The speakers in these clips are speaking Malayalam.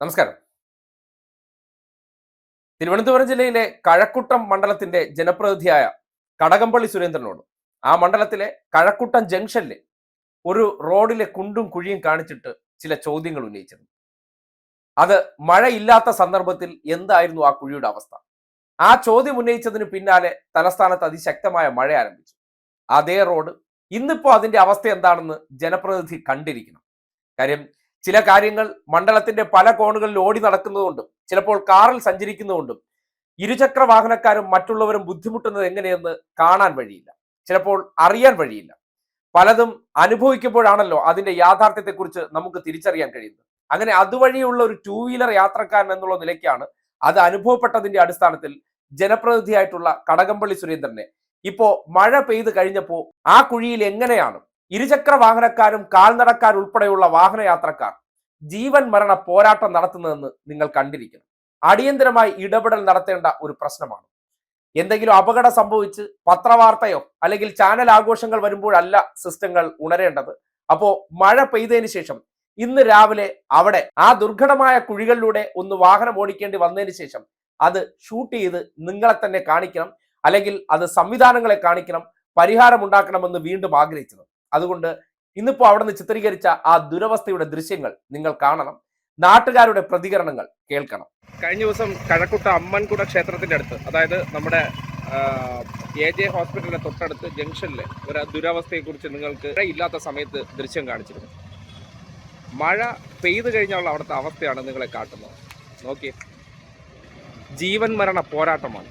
നമസ്കാരം. തിരുവനന്തപുരം ജില്ലയിലെ കഴക്കുട്ടം മണ്ഡലത്തിന്റെ ജനപ്രതിനിധിയായ കടകംപള്ളി സുരേന്ദ്രനോട് ആ മണ്ഡലത്തിലെ കഴക്കുട്ടം ജംഗ്ഷനിലെ ഒരു റോഡിലെ കുണ്ടും കുഴിയും കാണിച്ചിട്ട് ചില ചോദ്യങ്ങൾ ഉന്നയിച്ചിരുന്നു. അത് മഴയില്ലാത്ത സന്ദർഭത്തിൽ എന്തായിരുന്നു ആ കുഴിയുടെ അവസ്ഥ? ആ ചോദ്യം ഉന്നയിച്ചതിന് പിന്നാലെ തലസ്ഥാനത്ത് അതിശക്തമായ മഴ ആരംഭിച്ചു. അതേ റോഡ് ഇന്നിപ്പോ അതിന്റെ അവസ്ഥ എന്താണെന്ന് ജനപ്രതിനിധി കണ്ടിരിക്കണം. കാര്യം ചില കാര്യങ്ങൾ മണ്ഡലത്തിന്റെ പല കോണുകളിൽ ഓടി നടക്കുന്നതുകൊണ്ടും ചിലപ്പോൾ കാറിൽ സഞ്ചരിക്കുന്നതുകൊണ്ടും ഇരുചക്ര വാഹനക്കാരും മറ്റുള്ളവരും ബുദ്ധിമുട്ടുന്നത് എങ്ങനെയെന്ന് കാണാൻ വഴിയില്ല. ചിലപ്പോൾ അറിയാൻ വഴിയില്ല. പലതും അനുഭവിക്കുമ്പോഴാണല്ലോ അതിന്റെ യാഥാർത്ഥ്യത്തെക്കുറിച്ച് നമുക്ക് തിരിച്ചറിയാൻ കഴിയുന്നത്. അങ്ങനെ അതുവഴിയുള്ള ഒരു ടൂ വീലർ യാത്രക്കാരൻ എന്നുള്ള നിലയ്ക്കാണ് അത് അനുഭവപ്പെട്ടതിന്റെ അടിസ്ഥാനത്തിൽ ജനപ്രതിനിധിയായിട്ടുള്ള കടകംപള്ളി സുരേന്ദ്രനെ. ഇപ്പോ മഴ പെയ്ത് കഴിഞ്ഞപ്പോ ആ കുഴിയിൽ എങ്ങനെയാണ് ഇരുചക്ര വാഹനക്കാരും കാൽനടക്കാരുൾപ്പെടെയുള്ള വാഹനയാത്രക്കാർ ജീവൻ മരണ പോരാട്ടം നടത്തുന്നതെന്ന് നിങ്ങൾ കണ്ടിരിക്കണം. അടിയന്തരമായി ഇടപെടൽ നടത്തേണ്ട ഒരു പ്രശ്നമാണ്. എന്തെങ്കിലും അപകടം സംഭവിച്ച് പത്രവാർത്തയോ അല്ലെങ്കിൽ ചാനൽ ആഘോഷങ്ങൾ വരുമ്പോഴല്ല സിസ്റ്റങ്ങൾ ഉണരേണ്ടത്. അപ്പോ മഴ പെയ്തതിന് ശേഷം ഇന്ന് രാവിലെ അവിടെ ആ ദുർഘടമായ കുഴികളിലൂടെ ഒന്ന് വാഹനം ഓടിക്കേണ്ടി വന്നതിന് ശേഷം അത് ഷൂട്ട് ചെയ്ത് നിങ്ങളെ തന്നെ കാണിക്കണം. അല്ലെങ്കിൽ അത് സംവിധാനങ്ങളെ കാണിക്കണം. പരിഹാരം ഉണ്ടാക്കണമെന്ന് വീണ്ടും ആഗ്രഹിച്ചത്. അതുകൊണ്ട് ഇന്നിപ്പോ അവിടെ നിന്ന് ചിത്രീകരിച്ച ആ ദുരവസ്ഥയുടെ ദൃശ്യങ്ങൾ നിങ്ങൾ കാണണം. നാട്ടുകാരുടെ പ്രതികരണങ്ങൾ കേൾക്കണം. കഴിഞ്ഞ ദിവസം കഴക്കുട്ട അമ്മൻകുട ക്ഷേത്രത്തിന്റെ അടുത്ത് അതായത് നമ്മുടെ എ ജെ ഹോസ്പിറ്റലിന്റെ തൊട്ടടുത്ത് ജംഗ്ഷനിലെ ഒരു ദുരവസ്ഥയെ കുറിച്ച് നിങ്ങൾക്ക് ഇല്ലാത്ത സമയത്ത് ദൃശ്യം കാണിച്ചിരുന്നു. മഴ പെയ്തു കഴിഞ്ഞുള്ള അവിടുത്തെ അവസ്ഥയാണ് നിങ്ങളെ കാട്ടുന്നത്. നോക്കി ജീവൻ മരണ പോരാട്ടമാണ്.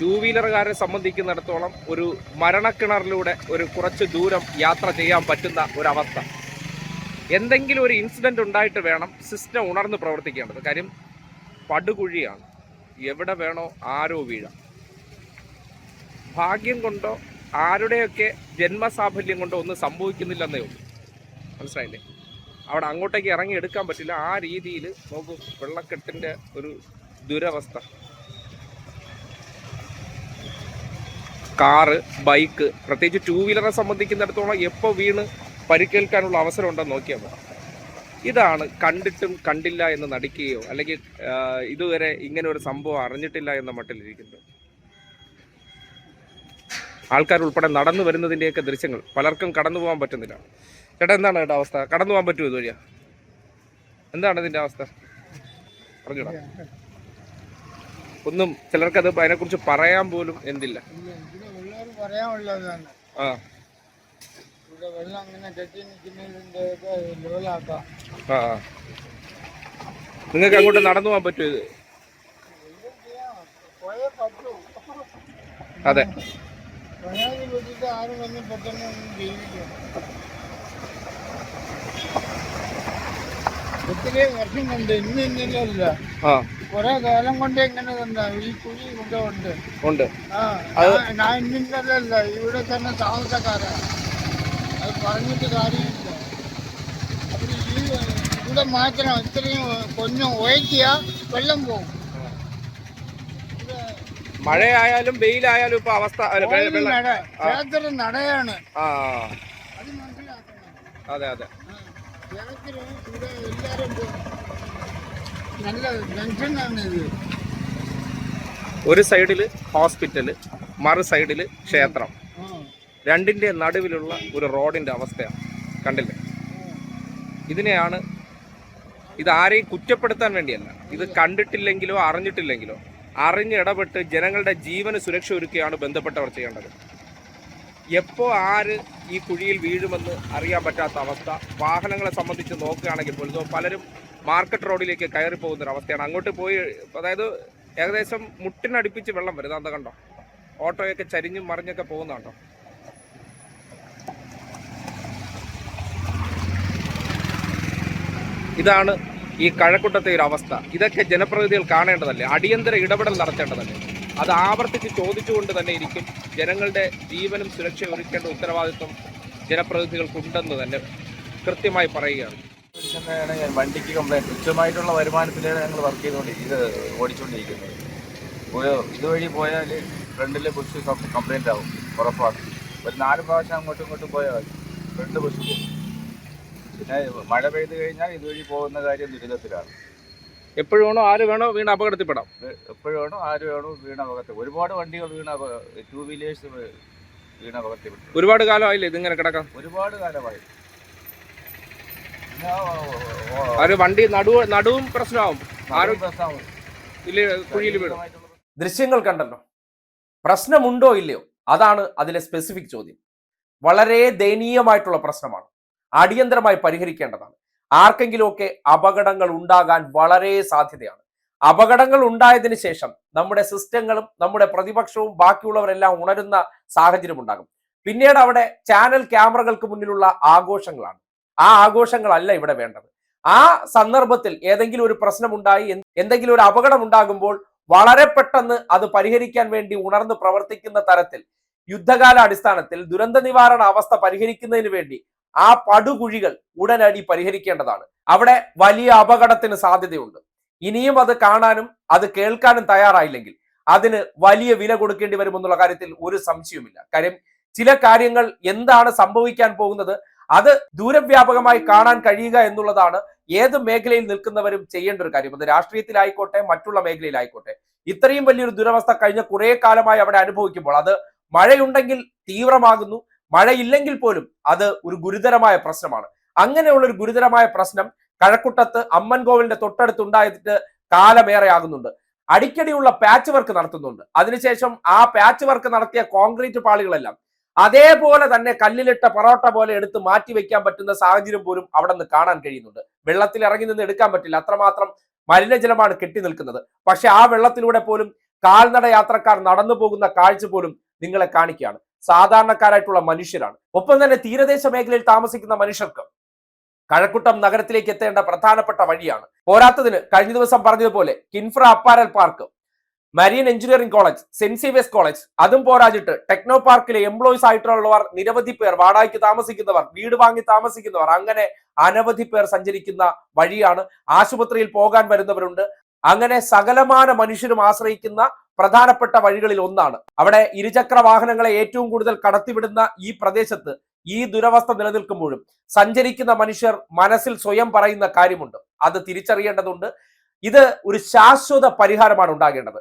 ടൂ വീലറുകാരെ സംബന്ധിക്കുന്നിടത്തോളം ഒരു മരണക്കിണറിലൂടെ ഒരു കുറച്ച് ദൂരം യാത്ര ചെയ്യാൻ പറ്റുന്ന ഒരവസ്ഥ. എന്തെങ്കിലും ഒരു ഇൻസിഡന്റ് ഉണ്ടായിട്ട് വേണം സിസ്റ്റം ഉണർന്ന് പ്രവർത്തിക്കേണ്ടത്. കാര്യം പടുകുഴിയാണ്. എവിടെ വേണോ ആരോ വീഴാം. ഭാഗ്യം കൊണ്ടോ ആരുടെയൊക്കെ ജന്മസാഫല്യം കൊണ്ടോ ഒന്നും സംഭവിക്കുന്നില്ലെന്നേ ഉള്ളൂ. മനസ്സിലായില്ലേ? അവിടെ അങ്ങോട്ടേക്ക് ഇറങ്ങി എടുക്കാൻ പറ്റില്ല. ആ രീതിയിൽ നോക്കൂ വെള്ളക്കെട്ടിന്റെ ഒരു ദുരവസ്ഥ. കാറ് ബൈക്ക് പ്രത്യേകിച്ച് ടൂ വീലറെ സംബന്ധിക്കുന്നിടത്തോളം എപ്പോൾ വീണ് പരിക്കേൽക്കാനുള്ള അവസരം ഉണ്ടെന്ന് നോക്കിയാൽ മതി. ഇതാണ് കണ്ടിട്ടും കണ്ടില്ല എന്ന് നടിക്കുകയോ അല്ലെങ്കിൽ ഇതുവരെ ഇങ്ങനെ ഒരു സംഭവം അറിഞ്ഞിട്ടില്ല എന്ന മട്ടിലിരിക്കുന്നത്. ആൾക്കാർ ഉൾപ്പെടെ നടന്നു വരുന്നതിന്റെയൊക്കെ ദൃശ്യങ്ങൾ പലർക്കും കടന്നു പോകാൻ പറ്റുന്നില്ല. ചേട്ടാ എന്താണ് ചേട്ടാ അവസ്ഥ? കടന്നു പോകാൻ പറ്റുമോ ഇതുവഴിയാ? എന്താണ് ഇതിന്റെ അവസ്ഥ? പറഞ്ഞൂടാ ഒന്നും ചിലർക്കത് അതിനെക്കുറിച്ച് പറയാൻ പോലും എന്തില്ല. പറയാനുള്ളതാണ്. ഇവിടെ വെള്ളം അങ്ങനെ കെട്ടി നിൽക്കുന്നതിന്റെ ലെവലാക്കാം. നിങ്ങൾക്ക് അങ്ങോട്ട് നടന്നു പോകാൻ പറ്റുമോ ഇത്? പറ്റൂ. അതെ. ആരും വന്ന് പെട്ടെന്ന് ചെയ്യില്ല. ഒത്തിരി വർഷം കൊണ്ട് ഇന്ന് ഇന്നല്ല ആ. കുറെ കാലം കൊണ്ട് ഇങ്ങനെ തന്നെ ഈ കുഴി ഇവിടെ ഉണ്ട്. ആ ഞാൻ- ഇന്നിന്നല്ല ഇവിടെ തന്നെ താമസക്കാരാണ് അത് പറഞ്ഞിട്ട് കാര്യമില്ല. അപ്പൊ ഈ ഇവിടെ മാത്രം ഇത്രയും കൊഞ്ഞം ഉയക്കിയ വെള്ളം പോകും മഴയായാലും വെയിലായാലും ഇപ്പൊ അവസ്ഥ നടയാണ്. അത് അതെ അതെ. ഒരു സൈഡിൽ ഹോസ്പിറ്റൽ മറു സൈഡിൽ ക്ഷേത്രം. രണ്ടിന്റെ നടുവിലുള്ള ഒരു റോഡിന്റെ അവസ്ഥയാണ്. കണ്ടില്ലേ? ഇതിനെയാണ് ഇത് ആരെയും കുറ്റപ്പെടുത്താൻ വേണ്ടിയല്ല. ഇത് കണ്ടിട്ടില്ലെങ്കിലോ അറിഞ്ഞിട്ടില്ലെങ്കിലോ അറിഞ്ഞ് ഇടപെട്ട് ജനങ്ങളുടെ ജീവന് സുരക്ഷ ഒരുക്കുകയാണ് ബന്ധപ്പെട്ടവർ ചെയ്യേണ്ടത്. എപ്പോ ആര് ഈ കുഴിയിൽ വീഴുമെന്ന് അറിയാൻ പറ്റാത്ത അവസ്ഥ വാഹനങ്ങളെ സംബന്ധിച്ച് നോക്കുകയാണെങ്കിൽ പോലും പലരും മാർക്കറ്റ് റോഡിലേക്ക് കയറി പോകുന്ന ഒരു അവസ്ഥയാണ് അങ്ങോട്ട് പോയി അതായത് ഏകദേശം മുട്ടിനടുപ്പിച്ച് വെള്ളം വരുന്നത് കണ്ടോ? ഓട്ടോയൊക്കെ ചരിഞ്ഞും മറിഞ്ഞൊക്കെ പോകുന്നുണ്ടോ ഇതാണ് ഈ കഴക്കൂട്ടത്തെ ഒരു അവസ്ഥ. ഇതൊക്കെ ജനപ്രതിനിധികൾ കാണേണ്ടതല്ലേ? അടിയന്തര ഇടപെടൽ നടത്തേണ്ടതല്ലേ? അത് ആവർത്തിച്ച് ചോദിച്ചുകൊണ്ട് തന്നെ ഇരിക്കും. ജനങ്ങളുടെ ജീവനും സുരക്ഷയും ഒരുക്കേണ്ട ഉത്തരവാദിത്വം ജനപ്രതിനിധികൾക്കുണ്ടെന്ന് തന്നെ കൃത്യമായി പറയുകയാണ്. ഞാൻ വണ്ടിക്ക് കംപ്ലൈന്റ് തുച്ഛമായിട്ടുള്ള വരുമാനത്തിലാണ് ഞങ്ങൾ വർക്ക് ചെയ്തുകൊണ്ട് ഇത് ഓടിച്ചുകൊണ്ടിരിക്കുന്നത് പോയോ? ഇതുവഴി പോയാൽ ഫ്രണ്ടിൽ ബുഷ് കംപ്ലൈന്റ് ആവും ഉറപ്പാണ്. ഒരു നാല് പ്രാവശ്യം അങ്ങോട്ടും ഇങ്ങോട്ടും പോയാൽ മതി. ഫ്രണ്ട് ബുഷ് പോകും. പിന്നെ മഴ പെയ്ത് കഴിഞ്ഞാൽ ഇതുവഴി പോകുന്ന കാര്യം ദുരിതത്തിലാണ്. എപ്പോഴും വേണോ ആര് വേണോ വീണ് അപകടത്തിൽപ്പെടാം. എപ്പോഴും വേണോ ആര് വേണോ വീണ അപകടത്തിൽ ഒരുപാട് വണ്ടികൾ വീണ ടൂ വീലേഴ്സ് വീണ അപകടത്തിൽപ്പെട്ടു. ഒരുപാട് കാലമായില്ലേ ഇതിങ്ങനെ കിടക്കാം? ഒരുപാട് കാലമായി. ഒരു വണ്ടി നടുവ് നടുവും പ്രശ്നമാവും. കുഴിയിൽ വീഴും. ദൃശ്യങ്ങൾ കണ്ടല്ലോ. പ്രശ്നമുണ്ടോ ഇല്ലയോ? അതാണ് അതിലെ സ്പെസിഫിക് ചോദ്യം. വളരെ ദയനീയമായിട്ടുള്ള പ്രശ്നമാണ്. അടിയന്തരമായി പരിഹരിക്കേണ്ടതാണ്. ആർക്കെങ്കിലുമൊക്കെ അപകടങ്ങൾ ഉണ്ടാകാൻ വളരെ സാധ്യതയാണ്. അപകടങ്ങൾ ഉണ്ടായതിനു ശേഷം നമ്മുടെ സിസ്റ്റങ്ങളും നമ്മുടെ പ്രതിപക്ഷവും ബാക്കിയുള്ളവരെല്ലാം ഉണരുന്ന സാഹചര്യം ഉണ്ടാകും. പിന്നീട് അവിടെ ചാനൽ ക്യാമറകൾക്ക് മുന്നിലുള്ള ആഘോഷങ്ങളാണ്. ആ ആഘോഷങ്ങളല്ല ഇവിടെ വേണ്ടത്. ആ സന്ദർഭത്തിൽ ഏതെങ്കിലും ഒരു പ്രശ്നമുണ്ടായി എന്തെങ്കിലും ഒരു അപകടം ഉണ്ടാകുമ്പോൾ വളരെ പെട്ടെന്ന് അത് പരിഹരിക്കാൻ വേണ്ടി ഉണർന്ന് പ്രവർത്തിക്കുന്ന തരത്തിൽ യുദ്ധകാല അടിസ്ഥാനത്തിൽ ദുരന്ത നിവാരണ അവസ്ഥ പരിഹരിക്കുന്നതിന് വേണ്ടി ആ പടുകുഴികൾ ഉടനടി പരിഹരിക്കേണ്ടതാണ്. അവിടെ വലിയ അപകടത്തിന് സാധ്യതയുണ്ട്. ഇനിയും അത് കാണാനും അത് കേൾക്കാനും തയ്യാറായില്ലെങ്കിൽ അതിന് വലിയ വില കൊടുക്കേണ്ടി വരുമെന്നുള്ള കാര്യത്തിൽ ഒരു സംശയവുമില്ല. കാര്യം ചില കാര്യങ്ങൾ എന്താണ് സംഭവിക്കാൻ പോകുന്നത് അത് ദൂരവ്യാപകമായി കാണാൻ കഴിയുക എന്നുള്ളതാണ് ഏത് മേഖലയിൽ നിൽക്കുന്നവരും ചെയ്യേണ്ട ഒരു കാര്യം. അത് രാഷ്ട്രീയത്തിലായിക്കോട്ടെ മറ്റുള്ള മേഖലയിലായിക്കോട്ടെ. ഇത്രയും വലിയൊരു ദുരവസ്ഥ കഴിഞ്ഞ കുറെ കാലമായി അവിടെ അനുഭവിക്കുമ്പോൾ അത് മഴയുണ്ടെങ്കിൽ തീവ്രമാകുന്നു മഴയില്ലെങ്കിൽ പോലും അത് ഒരു ഗുരുതരമായ പ്രശ്നമാണ്. അങ്ങനെയുള്ള ഒരു ഗുരുതരമായ പ്രശ്നം കഴക്കുട്ടത്ത് അമ്മൻകോവിലിന്റെ തൊട്ടടുത്തുണ്ടായിട്ട് കാലമേറെ ആകുന്നുണ്ട് അടിക്കടിയുള്ള പാച്ച് വർക്ക് നടത്തുന്നുണ്ട്. അതിനുശേഷം ആ പാച്ച് വർക്ക് നടത്തിയ കോൺക്രീറ്റ് പാളികളെല്ലാം അതേപോലെ തന്നെ കല്ലിലിട്ട പൊറോട്ട പോലെ എടുത്ത് മാറ്റി വെക്കാൻ പറ്റുന്ന സാഹചര്യം പോലും അവിടെ നിന്ന് കാണാൻ കഴിയുന്നുണ്ട്. വെള്ളത്തിൽ ഇറങ്ങി നിന്ന് എടുക്കാൻ പറ്റില്ല. അത്രമാത്രം മലിനജലമാണ് കെട്ടി നിൽക്കുന്നത്. പക്ഷെ ആ വെള്ളത്തിലൂടെ പോലും കാൽനട യാത്രക്കാർ നടന്നു പോകുന്ന കാഴ്ച പോലും നിങ്ങളെ കാണിക്കുകയാണ്. സാധാരണക്കാരായിട്ടുള്ള മനുഷ്യരാണ്. ഒപ്പം തന്നെ തീരദേശ മേഖലയിൽ താമസിക്കുന്ന മനുഷ്യർക്ക് കഴക്കുട്ടം നഗരത്തിലേക്ക് എത്തേണ്ട പ്രധാനപ്പെട്ട വഴിയാണ്. പോരാത്തതിന് കഴിഞ്ഞ ദിവസം പറഞ്ഞതുപോലെ KINFRA apparel park marine engineering college saint college അതും പോരാജിട്ട് ടെക്നോ പാർക്കിലെ എംപ്ലോയീസ് ആയിട്ടുള്ളവർ നിരവധി പേർ വാടകയ്ക്ക് താമസിക്കുന്നവർ വീട് വാങ്ങി താമസിക്കുന്നവർ അങ്ങനെ അനവധി പേർ സഞ്ചരിക്കുന്ന വഴിയാണ് ആശുപത്രിയിൽ പോകാൻ വരുന്നവരുണ്ട്. അങ്ങനെ സകലമാന മനുഷ്യരും ആശ്രയിക്കുന്ന പ്രധാനപ്പെട്ട വഴികളിൽ ഒന്നാണ്. അവിടെ ഇരുചക്ര വാഹനങ്ങളെ ഏറ്റവും കൂടുതൽ കടത്തിവിടുന്ന ഈ പ്രദേശത്ത് ഈ ദുരവസ്ഥ നിലനിൽക്കുമ്പോഴും സഞ്ചരിക്കുന്ന മനുഷ്യർ മനസ്സിൽ സ്വയം പറയുന്ന കാര്യമുണ്ട്. അത് തിരിച്ചറിയേണ്ടതുണ്ട്. ഇത് ഒരു ശാശ്വത പരിഹാരമാണ് ഉണ്ടാകേണ്ടത്.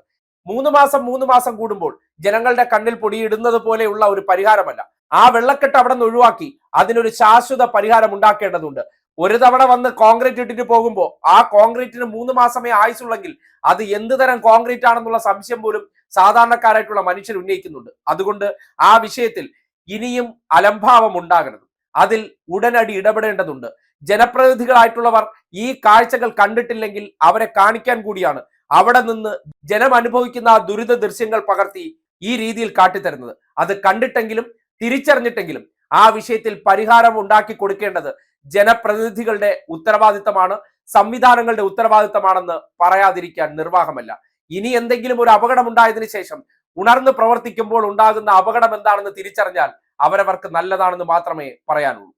മൂന്ന് മാസം മൂന്ന് മാസം കൂടുമ്പോൾ ജനങ്ങളുടെ കണ്ണിൽ പൊടിയിടുന്നത് പോലെയുള്ള ഒരു പരിഹാരമല്ല. ആ വെള്ളക്കെട്ട് അവിടെ നിന്ന് ഒഴിവാക്കി അതിനൊരു ശാശ്വത പരിഹാരം ഉണ്ടാക്കേണ്ടതുണ്ട്. ഒരു തവണ വന്ന് കോൺക്രീറ്റ് ഇട്ടിട്ട് പോകുമ്പോൾ ആ കോൺക്രീറ്റിന് മൂന്ന് മാസമേ ആയുസുള്ളെങ്കിൽ അത് എന്ത് തരം കോൺക്രീറ്റ് ആണെന്നുള്ള സംശയം പോലും സാധാരണക്കാരായിട്ടുള്ള മനുഷ്യർ ഉന്നയിക്കുന്നുണ്ട്. അതുകൊണ്ട് ആ വിഷയത്തിൽ ഇനിയും അലംഭാവം ഉണ്ടാകരുത്. അതിൽ ഉടനടി ഇടപെടേണ്ടതുണ്ട്. ജനപ്രതിനിധികളായിട്ടുള്ളവർ ഈ കാഴ്ചകൾ കണ്ടിട്ടില്ലെങ്കിൽ അവരെ കാണിക്കാൻ കൂടിയാണ് അവിടെ നിന്ന് ജനം അനുഭവിക്കുന്ന ആ ദുരിത ദൃശ്യങ്ങൾ പകർത്തി ഈ രീതിയിൽ കാട്ടിത്തരുന്നത്. അത് കണ്ടിട്ടെങ്കിലും തിരിച്ചറിഞ്ഞിട്ടെങ്കിലും ആ വിഷയത്തിൽ പരിഹാരം ഉണ്ടാക്കി കൊടുക്കേണ്ടത് ജനപ്രതിനിധികളുടെ ഉത്തരവാദിത്തമാണ് സംവിധാനങ്ങളുടെ ഉത്തരവാദിത്തമാണെന്ന് പറയാതിരിക്കാൻ നിർവാഹമല്ല. ഇനി എന്തെങ്കിലും ഒരു അപകടം ഉണ്ടായതിനു ശേഷം ഉണർന്ന് പ്രവർത്തിക്കുമ്പോൾ ഉണ്ടാകുന്ന അപകടം എന്താണെന്ന് തിരിച്ചറിഞ്ഞാൽ അവരവർക്ക് നല്ലതാണെന്ന് മാത്രമേ പറയാനുള്ളൂ.